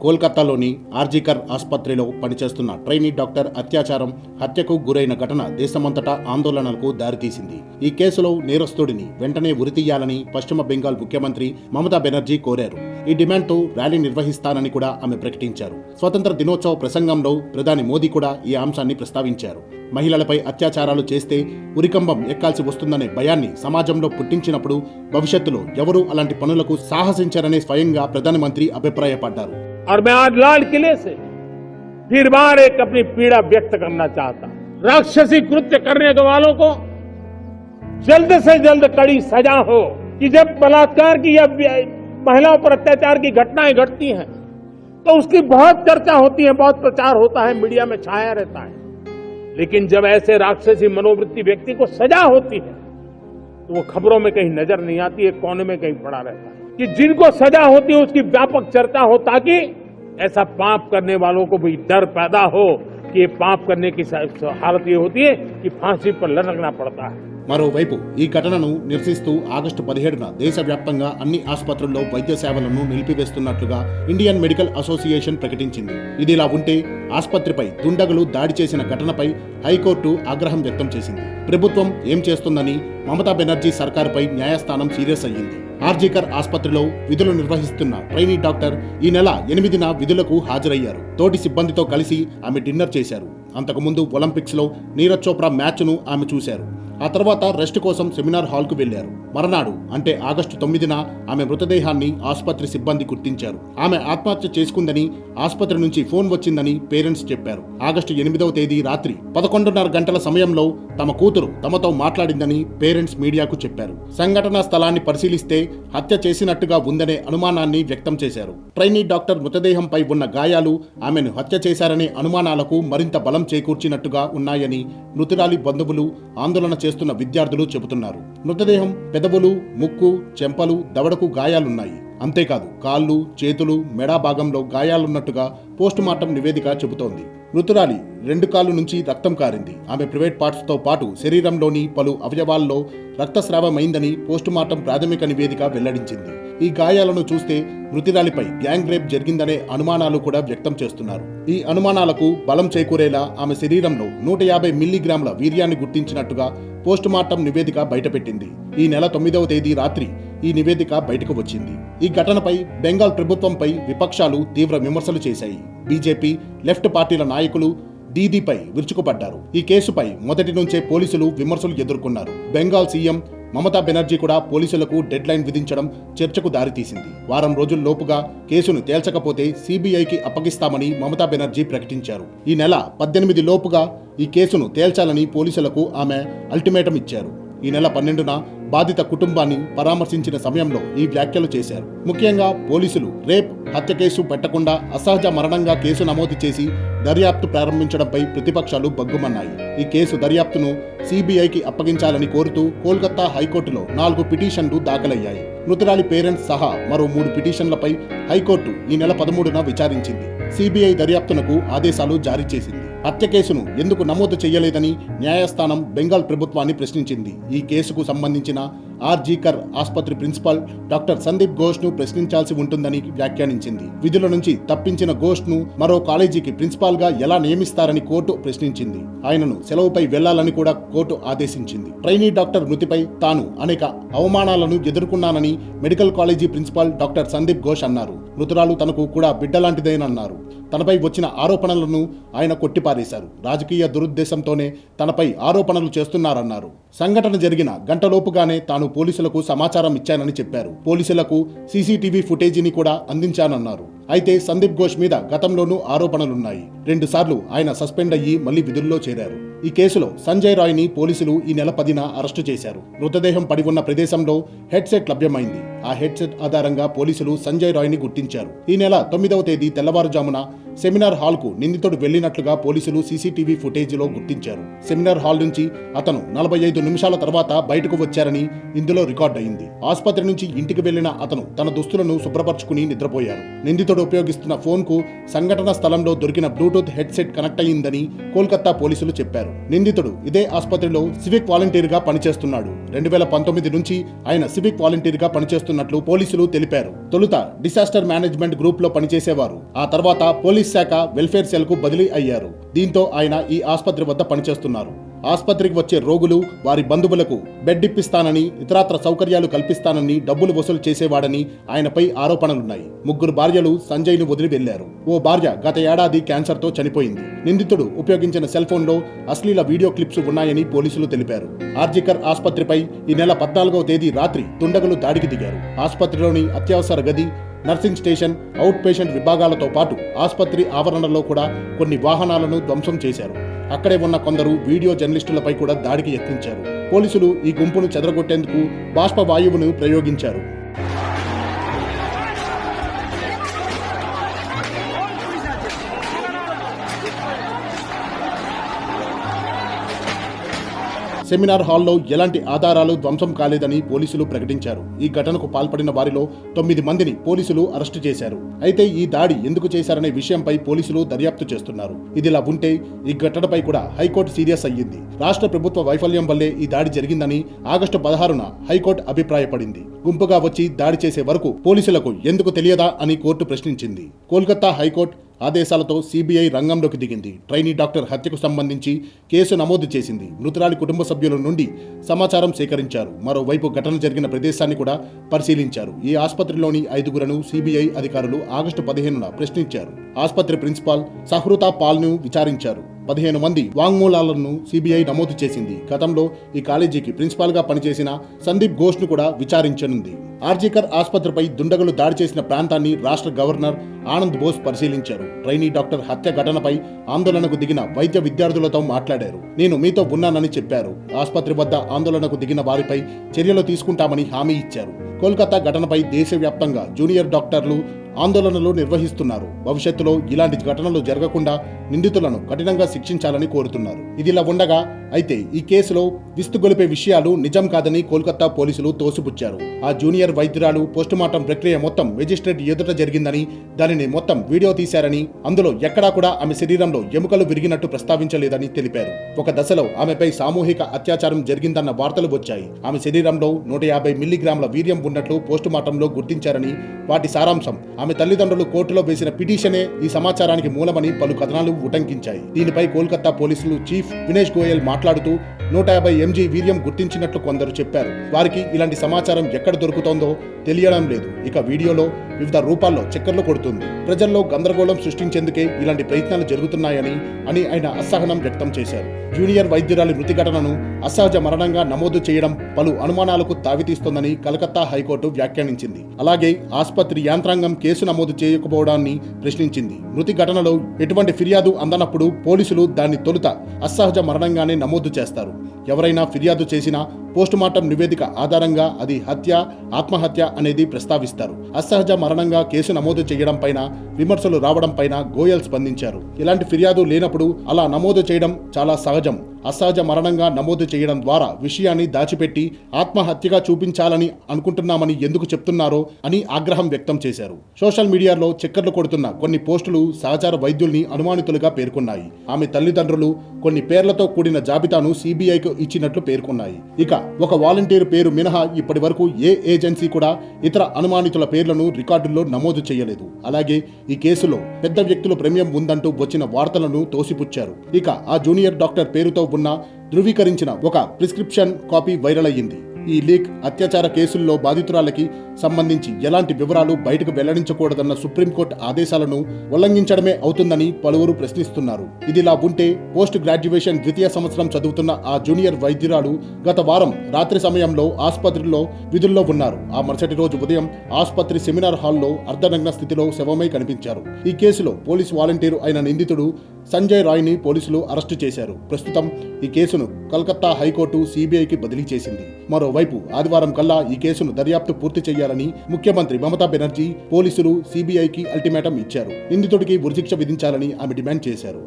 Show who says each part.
Speaker 1: కోల్కతాలోని ఆర్జీకర్ ఆసుపత్రిలో పనిచేస్తున్న ట్రైనీ డాక్టర్ అత్యాచారం హత్యకు గురైన ఘటన దేశమంతటా ఆందోళనలకు దారితీసింది. ఈ కేసులో నేరస్తుడిని వెంటనే ఉరితీయాలని పశ్చిమ బెంగాల్ ముఖ్యమంత్రి మమతా బెనర్జీ కోరారు. ఈ డిమాండ్తో ర్యాలీ నిర్వహిస్తానని కూడా ఆమె ప్రకటించారు. స్వతంత్ర దినోత్సవ ప్రసంగంలో ప్రధాని మోదీ కూడా ఈ అంశాన్ని ప్రస్తావించారు. మహిళలపై అత్యాచారాలు చేస్తే ఉరికంబం ఎక్కాల్సి వస్తుందనే భయాన్ని సమాజంలో పుట్టించినప్పుడు భవిష్యత్తులో ఎవరూ అలాంటి పనులకు సాహసించారనే స్వయంగా ప్రధానమంత్రి అభిప్రాయపడ్డారు.
Speaker 2: और मैं आज लाल किले से फिर बार एक अपनी पीड़ा व्यक्त करना चाहता। राक्षसी कृत्य करने के वालों को जल्द से जल्द कड़ी सजा हो कि जब बलात्कार की या महिलाओं पर अत्याचार की घटनाएँ घटती हैं तो उसकी बहुत चर्चा होती है, बहुत प्रचार होता है, मीडिया में छाया रहता है लेकिन जब ऐसे राक्षसी मनोवृत्ति व्यक्ति को सजा होती है तो वो खबरों में कहीं नज़र नहीं आती है कोने में कहीं पड़ा रहता है कि जिनको सजा होती है उसकी व्यापक चर्चा हो ताकि ऐसा पाप करने वालों को भी डर पैदा हो कि ये पाप करने की स- हालत ये होती है कि फांसी पर लटकना पड़ता है
Speaker 1: మరోవైపు ఈ ఘటనను నిరసిస్తూ ఆగస్టు పదిహేడున దేశవ్యాప్తంగా అన్ని ఆసుపత్రుల్లో వైద్య సేవలను నిలిపివేస్తున్నట్లుగా ఇండియన్ మెడికల్ అసోసియేషన్ ప్రకటించింది ఇదిలా ఉంటే ఆసుపత్రిపై దుండగులు దాడి చేసిన ఘటనపై హైకోర్టు ఆగ్రహం వ్యక్తం చేసింది ప్రభుత్వం ఏం చేస్తుందని మమతా బెనర్జీ సర్కారుపై న్యాయస్థానం సీరియస్ అయ్యింది ఆర్జీకర్ ఆసుపత్రిలో విధులు నిర్వహిస్తున్న ట్రైనీ డాక్టర్ ఈ నెల ఎనిమిదిన విధులకు హాజరయ్యారు. తోటి సిబ్బందితో కలిసి ఆమె డిన్నర్ చేశారు. అంతకుముందు ఒలింపిక్స్లో నీరజ్ చోప్రా మ్యాచ్ను ఆమె చూశారు. ఆ తర్వాత రెస్ట్ కోసం సెమినార్ హాల్కు వెళ్ళారు మరనాడు అంటే ఆగస్టు తొమ్మిదిన ఆమె మృతదేహాన్ని ఆసుపత్రి సిబ్బంది గుర్తించారు. ఆమె ఆత్మహత్య చేసుకుందని ఆసుపత్రి నుంచి ఫోన్ వచ్చిందని పేరెంట్స్ చెప్పారు. ఆగస్టు ఎనిమిదవ తేదీ రాత్రి పదకొండున్నర గంటల సమయంలో తమ కూతురు తమతో మాట్లాడిందని పేరెంట్స్ మీడియాకు చెప్పారు. సంఘటనా స్థలాన్ని పరిశీలిస్తే హత్య చేసినట్టుగా ఉందనే అనుమానాన్ని వ్యక్తం చేశారు. ట్రైనీ డాక్టర్ మృతదేహంపై ఉన్న గాయాలు ఆమెను హత్య చేశారనే అనుమానాలకు మరింత బలం చేకూర్చినట్టుగా ఉన్నాయని మృతురాలి బంధువులు ఆందోళన చేస్తున్న విద్యార్థులు చెబుతున్నారు. మృతదేహం పెదవులు ముక్కు చెంపలు దవడకు గాయాలున్నాయి. అంతేకాదు కాళ్ళు చేతులు మెడా భాగంలో గాయాలున్నట్టుగా పోస్టుమార్టం నివేదిక చెబుతోంది. మృతురాలి రెండు కాళ్ళు నుంచి రక్తం కారింది. ఆమె ప్రైవేట్ పార్ట్స్తో పాటు శరీరంలోని పలు అవయవాల్లో రక్తస్రావమైందని పోస్టుమార్టం ప్రాథమిక నివేదిక వెల్లడించింది. ఈ గాయాలను చూస్తే మృతురాలిపై గ్యాంగ్ రేప్ జరిగిందనే అనుమానాలు కూడా వ్యక్తం చేస్తున్నారు. ఈ అనుమానాలకు బలం చేకూరేలా ఆమె శరీరంలో నూట యాభై మిల్లీగ్రాముల వీర్యాన్ని గుర్తించినట్టుగా పోస్టుమార్టం నివేదిక బయటపెట్టింది. ఈ నెల తొమ్మిదవ తేదీ రాత్రి ఈ నివేదిక బయటకు వచ్చింది. ఈ ఘటనపై బెంగాల్ ప్రభుత్వంపై విపక్షాలు తీవ్ర విమర్శలు చేశాయి. బీజేపీ లెఫ్ట్ పార్టీల నాయకులు దీదీపై విరుచుకుపడ్డారు. ఈ కేసుపై మొదటి నుంచే పోలీసులు విమర్శలు ఎదుర్కొన్నారు. బెంగాల్ సీఎం మమతా బెనర్జీ కూడా పోలీసులకు డెడ్ లైన్ విధించడం చర్చకు దారితీసింది. వారం రోజుల్లోపుగా కేసును తేల్చకపోతే సిబిఐకి అప్పగిస్తామని మమతా బెనర్జీ ప్రకటించారు. ఈ నెల పద్దెనిమిది లోపుగా ఈ కేసును తేల్చాలని పోలీసులకు ఆమె అల్టిమేటం ఇచ్చారు. ఈ నెల పన్నెండున బాధిత కుటుంబాన్ని పరామర్శించిన సమయంలో ఈ వ్యాఖ్యలు చేశారు. ముఖ్యంగా పోలీసులు రేప్ హత్య కేసు పెట్టకుండా అసహజ మరణంగా కేసు నమోదు చేసి దర్యాప్తు ప్రారంభించడంపై ప్రతిపక్షాలు బగ్గుమన్నాయి ఈ కేసు దర్యాప్తును సిబిఐకి అప్పగించాలని కోరుతూ కోల్కతా హైకోర్టులో నాలుగు పిటిషన్లు దాఖలయ్యాయి. మృతురాలి పేరెంట్స్ సహా మరో మూడు పిటిషన్లపై హైకోర్టు ఈ నెల పదమూడున విచారించింది. సిబిఐ దర్యాప్తునకు ఆదేశాలు జారీ చేసింది. హత్య కేసును ఎందుకు నమోదు చేయలేదని న్యాయస్థానం బెంగాల్ ప్రభుత్వాన్ని ప్రశ్నించింది. ఈ కేసుకు సంబంధించిన ఆర్జీకర్ ఆసుపత్రి ప్రిన్సిపాల్ డాక్టర్ సందీప్ ఘోష్ను ప్రశ్నించాల్సి ఉంటుందని వ్యాఖ్యానించింది. విధుల నుంచి తప్పించిన ఘోష్ను మరో కాలేజీకి ప్రిన్సిపాల్గా ఎలా నియమిస్తారని కోర్టు ప్రశ్నించింది. ఆయనను సెలవుపై వెళ్ళాలని కూడా కోర్టు ఆదేశించింది. ట్రైనీ డాక్టర్ మృతిపై తాను అనేక అవమానాలను ఎదుర్కొన్నానని medical college principal doctor Sandip Ghosh అన్నారు. మృతురాలు తనకు కూడా బిడ్డలాంటిదేనన్నారు. తనపై వచ్చిన ఆరోపణలను ఆయన కొట్టిపారేశారు. రాజకీయ దురుద్దేశంతోనే తనపై ఆరోపణలు చేస్తున్నారన్నారు. సంఘటన జరిగిన గంటలోపుగానే తాను పోలీసులకు సమాచారం ఇచ్చానని చెప్పారు. పోలీసులకు సీసీటీవీ ఫుటేజీని కూడా అందించానన్నారు. అయితే సందీప్ ఘోష్ మీద గతంలోనూ ఆరోపణలున్నాయి. రెండుసార్లు ఆయన సస్పెండ్ అయ్యి మళ్ళీ విధుల్లో చేరారు. ఈ కేసులో సంజయ్ రాయ్ని పోలీసులు ఈ నెల పదిన అరెస్టు చేశారు. మృతదేహం పడి ఉన్న ప్రదేశంలో హెడ్సెట్ లభ్యమైంది. ఆ హెడ్సెట్ ఆధారంగా పోలీసులు సంజయ్ రాయ్ని గుర్తించారు. ఈ నెల తొమ్మిదవ తేదీ తెల్లవారుజామున సెమినార్ హాల్కు నిందితుడు వెళ్ళినట్లుగా పోలీసులు సీసీటీవీ ఫుటేజీలో గుర్తించారు. సెమినార్ హాల్ నుంచి అతను నలభై ఐదు నిమిషాల తర్వాత బయటకు వచ్చారని ఇందులో రికార్డ్ అయింది ఆసుపత్రి నుంచి ఇంటికి వెళ్ళిన అతను తన దుస్తులను శుభ్రపరచుకుని నిద్రపోయారు. నిందితుడు ఉపయోగిస్తున్న ఫోన్కు సంఘటన స్థలంలో దొరికిన బ్లూటూత్ హెడ్సెట్ కనెక్ట్ అయిందని కోల్కతా పోలీసులు చెప్పారు. నిందితుడు ఇదే ఆసుపత్రిలో సివిక్ వాలంటీర్గా పనిచేస్తున్నాడు. రెండు వేల పంతొమ్మిది నుంచి ఆయన సివిక్ వాలంటీర్గా చేస్తున్నట్లు పోలీసులు తెలిపారు. తొలుత డిసాస్టర్ మేనేజ్మెంట్ గ్రూప్లో పనిచేసేవారు. ఆ తర్వాత పోలీస్ శాఖ వెల్ఫేర్ సెల్కు బదిలీ అయ్యారు. దీంతో ఆయన ఈ ఆసుపత్రి వద్ద పనిచేస్తున్నారు. ఆసుపత్రికి వచ్చే రోగులు వారి బంధువులకు బెడ్ ఇప్పిస్తానని ఇతరత్ర సౌకర్యాలు కల్పిస్తానని డబ్బులు వసూలు చేసేవాడని ఆయనపై ఆరోపణలున్నాయి. ముగ్గురు భార్యలు సంజయ్ను వదిలి వెళ్ళారు ఓ భార్య గత ఏడాది క్యాన్సర్తో చనిపోయింది. నిందితుడు ఉపయోగించిన సెల్ ఫోన్లో అశ్లీల వీడియో క్లిప్స్ ఉన్నాయని పోలీసులు తెలిపారు. ఆర్జికర్ ఆసుపత్రిపై ఈ నెల పద్నాలుగవ తేదీ రాత్రి దుండగులు దాడికి దిగారు. ఆసుపత్రిలోని అత్యవసర గది నర్సింగ్ స్టేషన్ అవుట్ పేషెంట్ విభాగాలతో పాటు ఆసుపత్రి ఆవరణలో కూడా కొన్ని వాహనాలను ధ్వంసం చేశారు. అక్కడే ఉన్న కొందరు వీడియో జర్నలిస్టులపై కూడా దాడికి యత్నించారు. పోలీసులు ఈ గుంపును చెదరగొట్టేందుకు బాష్ప వాయువును ప్రయోగించారు. సెమినార్ హాల్లో ఎలాంటి ఆధారాలు ధ్వంసం కాలేదని పోలీసులు ప్రకటించారు. ఈ ఘటనకు పాల్పడిన వారిలో తొమ్మిది మందిని పోలీసులు అరెస్టు చేశారు. అయితే ఈ దాడి ఎందుకు చేశారనే విషయంపై పోలీసులు దర్యాప్తు చేస్తున్నారు. ఇదిలా ఉంటే ఈ ఘటనపై కూడా హైకోర్టు సీరియస్ అయ్యింది. రాష్ట్ర ప్రభుత్వ వైఫల్యం వల్లే ఈ దాడి జరిగిందని ఆగస్టు పదహారున హైకోర్టు అభిప్రాయపడింది. గుంపుగా వచ్చి దాడి చేసే వరకు పోలీసులకు ఎందుకు తెలియదా అని కోర్టు ప్రశ్నించింది. కోల్కతా హైకోర్టు ఆదేశాలతో సిబిఐ రంగంలోకి దిగింది. ట్రైనీ డాక్టర్ హత్యకు సంబంధించి కేసు నమోదు చేసింది. మృతురాలి కుటుంబ సభ్యుల నుండి సమాచారం సేకరించారు. మరోవైపు ఘటన జరిగిన ప్రదేశాన్ని కూడా పరిశీలించారు. ఈ ఆసుపత్రిలోని ఐదుగురును సిబిఐ అధికారులు ఆగస్టు పదిహేనున ప్రశ్నించారు. ఆసుపత్రి ప్రిన్సిపాల్ సహృతా పాల్ను విచారించారు. పదిహేను మంది వాంగ్మూలాలను సిబిఐ నమోదు చేసింది. గతంలో ఈ కాలేజీకి ప్రిన్సిపాల్గా పనిచేసిన సందీప్ ఘోష్ను కూడా విచారించనుంది. ఆర్జీకర్ ఆసుపత్రిపై దుండగులు దాడి చేసిన ప్రాంతాన్ని రాష్ట్ర గవర్నర్ ఆనంద్ బోస్ పరిశీలించారు. ట్రైనీ డాక్టర్ హత్య ఘటనపై ఆందోళనకు దిగిన వైద్య విద్యార్థులతో మాట్లాడారు. నేను మీతో ఉన్నానని చెప్పారు. ఆసుపత్రి వద్ద ఆందోళనకు దిగిన వారిపై చర్యలు తీసుకుంటామని హామీ ఇచ్చారు. కోల్కతా ఘటనపై దేశవ్యాప్తంగా జూనియర్ డాక్టర్లు ఆందోళనలు నిర్వహిస్తున్నారు. భవిష్యత్తులో ఇలాంటి ఘటనలు జరగకుండా నిందితులను కఠినంగా శిక్షించాలని కోరుతున్నారు. ఇదిలా ఉండగా అయితే ఈ కేసులో విస్తుగొలిపే విషయాలు నిజం కాదని కోల్కతా పోలీసులు తోసిపుచ్చారు. ఆ జూనియర్ వైద్యురాలు పోస్టుమార్టం ప్రక్రియ మొత్తం మెజిస్ట్రేట్ ఎదుట జరిగిందని దానిని మొత్తం వీడియో తీశారని అందులో ఎక్కడా కూడా ఆమె శరీరంలో ఎముకలు విరిగినట్టు ప్రస్తావించలేదని తెలిపారు. ఒక దశలో ఆమెపై సామూహిక అత్యాచారం జరిగిందన్న వార్తలు వచ్చాయి. ఆమె శరీరంలో నూట యాభై మిల్లీగ్రాముల వీర్యం ఉన్నట్లు పోస్టుమార్టంలో గుర్తించారని వాటి సారాంశం ఆమె తల్లిదండ్రులు కోర్టులో వేసిన పిటిషనే ఈ సమాచారానికి మూలమని పలు కథనాలు ఉటంకించాయి. దీనిపై కోల్కతా పోలీసులు చీఫ్ వినేష్ గోయల్ మాట్లాడుతూ నూట యాభై ఎంజీ వీర్యం గుర్తించినట్లు కొందరు చెప్పారు. వారికి ఇలాంటి సమాచారం ఎక్కడ దొరుకుతోందో తెలియడం లేదు. ఇక వీడియోలో వివిధ రూపాల్లో చక్కర్లు కొడుతుంది. ప్రజల్లో గందరగోళం సృష్టించేందుకే ఇలాంటి ప్రయత్నాలు జరుగుతున్నాయని అని ఆయన అసహనం వ్యక్తం చేశారు. జూనియర్ వైద్యురాలి మృతి ఘటనను అసహజ మరణంగా నమోదు చేయడం పలు అనుమానాలకు తావితీస్తోందని కలకత్తా హైకోర్టు వ్యాఖ్యానించింది. అలాగే ఆసుపత్రి యాంత్రాంగం కేసు నమోదు చేయకపోవడాన్ని ప్రశ్నించింది. మృతి ఘటనలో ఎటువంటి ఫిర్యాదు అందనప్పుడు పోలీసులు దాన్ని తొలుత అసహజ మరణంగానే నమోదు చేస్తారు. ఎవరైనా ఫిర్యాదు చేసినా పోస్టుమార్టం నివేదిక ఆధారంగా అది హత్య ఆత్మహత్య అనేది ప్రస్తావిస్తారు. అసహజ మరణంగా కేసు నమోదు చేయడం పైన విమర్శలు రావడం పైన గోయల్ స్పందించారు. ఇలాంటి ఫిర్యాదు లేనప్పుడు అలా నమోదు చేయడం చాలా సహజం. అసహజ మరణంగా నమోదు చేయడం ద్వారా విషయాన్ని దాచిపెట్టి ఆత్మహత్యగా చూపించాలని అనుకుంటున్నామని ఎందుకు చెప్తున్నారో అని ఆగ్రహం వ్యక్తం చేశారు. సోషల్ మీడియాలో చక్కర్లు కొడుతున్న కొన్ని పోస్టులు సహచార వైద్యుల్ని అనుమానితులుగా పేర్కొన్నాయి. ఆమె తల్లిదండ్రులు కొన్ని పేర్లతో కూడిన జాబితాను సిబిఐకు ఇచ్చినట్లు పేర్కొన్నాయి. ఇక ఒక వాలంటీర్ పేరు మినహా ఇప్పటి వరకు ఏ ఏజెన్సీ కూడా ఇతర అనుమానితుల పేర్లను రికార్డుల్లో నమోదు చేయలేదు. అలాగే ఈ కేసులో పెద్ద వ్యక్తుల ప్రమేయం ఉందంటూ వచ్చిన వార్తలను తోసిపుచ్చారు. ఇక ఆ జూనియర్ డాక్టర్ పేరుతో ఉన్న ధృవీకరించిన ఒక ప్రిస్క్రిప్షన్ కాపీ వైరల్ అయ్యింది. ఈ లీక్ అత్యాచార కేసుల్లో బాధితురాలకి సంబంధించి ఎలాంటి వివరాలు బయటకు వెల్లడించకూడదన్న సుప్రీంకోర్టు ఆదేశాలను ఉల్లంఘించడమే అవుతుందని పలువురు ప్రశ్నిస్తున్నారు. ఇదిలా ఉంటే పోస్ట్ గ్రాడ్యుయేషన్ ద్వితీయ సంవత్సరం చదువుతున్న ఆ జూనియర్ వైద్యురాలు గత వారం రాత్రి సమయంలో ఆసుపత్రిలో విధుల్లో ఉన్నారు. ఆ మరుసటి రోజు ఉదయం ఆసుపత్రి సెమినార్ హాల్లో అర్ధనగ్న స్థితిలో శవమై కనిపించారు. ఈ కేసులో పోలీస్ వాలంటీరు అయిన నిందితుడు సంజయ్ రాయ్ని పోలీసులు అరెస్టు చేశారు. ప్రస్తుతం ఈ కేసును కలకత్తా హైకోర్టు సిబిఐకి బదిలీ చేసింది. మరో మరోవైపు ఆదివారం కల్లా ఈ కేసును దర్యాప్తు పూర్తి చేయాలని ముఖ్యమంత్రి మమతా బెనర్జీ పోలీసులు సిబిఐకి అల్టిమేటం ఇచ్చారు. నిందితుడికి ఉరిశిక్ష విధించాలని ఆమె డిమాండ్ చేశారు.